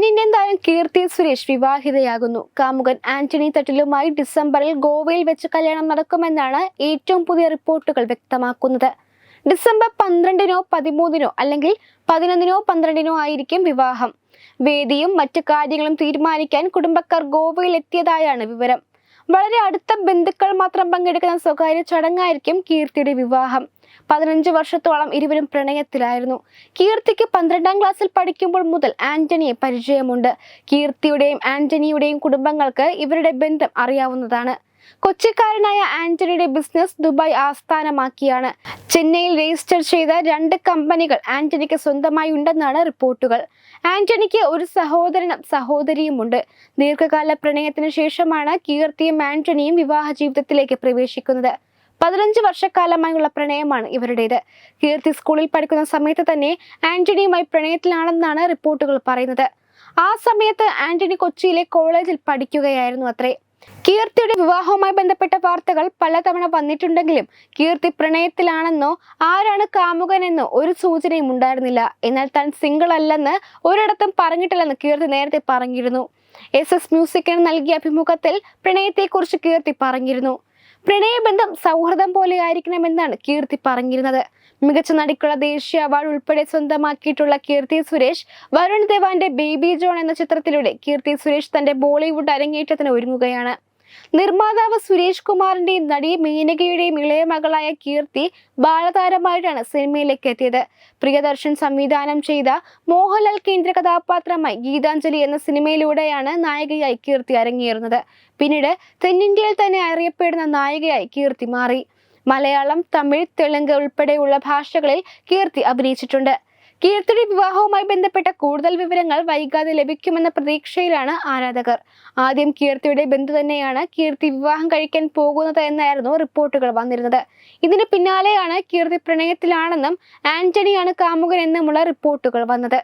തെന്നിന്ത്യൻ താരം കീർത്തി സുരേഷ് വിവാഹിതയാകുന്നു. കാമുകൻ ആന്റണി തട്ടിലുമായി ഡിസംബറിൽ ഗോവയിൽ വെച്ച് കല്യാണം നടക്കുമെന്നാണ് ഏറ്റവും പുതിയ റിപ്പോർട്ടുകൾ വ്യക്തമാക്കുന്നത്. ഡിസംബർ പന്ത്രണ്ടിനോ പതിമൂന്നിനോ അല്ലെങ്കിൽ പതിനൊന്നിനോ പന്ത്രണ്ടിനോ ആയിരിക്കും വിവാഹം. വേദിയും മറ്റു കാര്യങ്ങളും തീരുമാനിക്കാൻ കുടുംബക്കാർ ഗോവയിൽ എത്തിയതായാണ് വിവരം. വളരെ അടുത്ത ബന്ധുക്കൾ മാത്രം പങ്കെടുക്കുന്ന സ്വകാര്യ ചടങ്ങായിരിക്കും കീർത്തിയുടെ വിവാഹം. പതിനഞ്ച് വർഷത്തോളം ഇരുവരും പ്രണയത്തിലായിരുന്നു. കീർത്തിക്ക് പന്ത്രണ്ടാം ക്ലാസ്സിൽ പഠിക്കുമ്പോൾ മുതൽ ആന്റണിയെ പരിചയമുണ്ട്. കീർത്തിയുടെയും ആന്റണിയുടെയും കുടുംബങ്ങൾക്ക് ഇവരുടെ ബന്ധം അറിയാവുന്നതാണ്. കൊച്ചിക്കാരനായ ആന്റണിയുടെ ബിസിനസ് ദുബായ് ആസ്ഥാനമാക്കിയാണ്. ചെന്നൈയിൽ രജിസ്റ്റർ ചെയ്ത രണ്ട് കമ്പനികൾ ആന്റണിക്ക് സ്വന്തമായി ഉണ്ടെന്നാണ് റിപ്പോർട്ടുകൾ. ആന്റണിക്ക് ഒരു സഹോദരനും സഹോദരിയുമുണ്ട്. ദീർഘകാല പ്രണയത്തിന് ശേഷമാണ് കീർത്തിയും ആന്റണിയും വിവാഹ ജീവിതത്തിലേക്ക് പ്രവേശിക്കുന്നത്. പതിനഞ്ച് വർഷക്കാലമായുള്ള പ്രണയമാണ് ഇവരുടേത്. കീർത്തി സ്കൂളിൽ പഠിക്കുന്ന സമയത്ത് തന്നെ ആന്റണിയുമായി പ്രണയത്തിലാണെന്നാണ് റിപ്പോർട്ടുകൾ പറയുന്നത്. ആ സമയത്ത് ആന്റണി കൊച്ചിയിലെ കോളേജിൽ പഠിക്കുകയായിരുന്നു അത്രേ. കീർത്തിയുടെ വിവാഹവുമായി ബന്ധപ്പെട്ട വാർത്തകൾ പലതവണ വന്നിട്ടുണ്ടെങ്കിലും കീർത്തി പ്രണയത്തിലാണെന്നോ ആരാണ് കാമുകനെന്നോ ഒരു സൂചനയും ഉണ്ടായിരുന്നില്ല. എന്നാൽ താൻ സിംഗിൾ അല്ലെന്ന് ഒരിടത്തും പറഞ്ഞിട്ടില്ലെന്ന് കീർത്തി നേരത്തെ പറഞ്ഞിരുന്നു. എസ് എസ് മ്യൂസിക്കിന് നൽകിയ അഭിമുഖത്തിൽ പ്രണയത്തെക്കുറിച്ച് കീർത്തി പറഞ്ഞിരുന്നു. പ്രണയബന്ധം സൗഹൃദം പോലെ ആയിരിക്കണമെന്നാണ് കീർത്തി പറഞ്ഞിരുന്നത്. മികച്ച നടിക്കുള്ള ദേശീയ അവാർഡ് ഉൾപ്പെടെ സ്വന്തമാക്കിയിട്ടുള്ള കീർത്തി സുരേഷ് വരുൺ ധവാന്റെ ബേബി ജോൺ എന്ന ചിത്രത്തിലൂടെ കീർത്തി സുരേഷ് തന്റെ ബോളിവുഡ് അരങ്ങേറ്റത്തിന് ഒരുങ്ങുകയാണ്. നിർമ്മാതാവ് സുരേഷ് കുമാറിന്റെയും നടി മേനകയുടെയും ഇളയ മകളായ കീർത്തി ബാലതാരമായിട്ടാണ് സിനിമയിലേക്ക് എത്തിയത്. പ്രിയദർശൻ സംവിധാനം ചെയ്ത മോഹൻലാൽ കേന്ദ്ര കഥാപാത്രമായി ഗീതാഞ്ജലി എന്ന സിനിമയിലൂടെയാണ് നായികയായി കീർത്തി അരങ്ങേറുന്നത്. പിന്നീട് തെന്നിന്ത്യയിൽ തന്നെ അറിയപ്പെടുന്ന നായികയായി കീർത്തി മാറി. മലയാളം തമിഴ് തെലുങ്ക് ഉൾപ്പെടെയുള്ള ഭാഷകളിൽ കീർത്തി അഭിനയിച്ചിട്ടുണ്ട്. കീർത്തിയുടെ വിവാഹവുമായി ബന്ധപ്പെട്ട കൂടുതൽ വിവരങ്ങൾ വൈകാതെ ലഭിക്കുമെന്ന പ്രതീക്ഷയിലാണ് ആരാധകർ. ആദ്യം കീർത്തിയുടെ ബന്ധു തന്നെയാണ് കീർത്തി വിവാഹം കഴിക്കാൻ പോകുന്നത് എന്നായിരുന്നു റിപ്പോർട്ടുകൾ വന്നിരുന്നത്. ഇതിന് പിന്നാലെയാണ് കീർത്തി പ്രണയത്തിലാണെന്നും ആന്റണിയാണ് കാമുകൻ എന്നുമുള്ള റിപ്പോർട്ടുകൾ വന്നത്.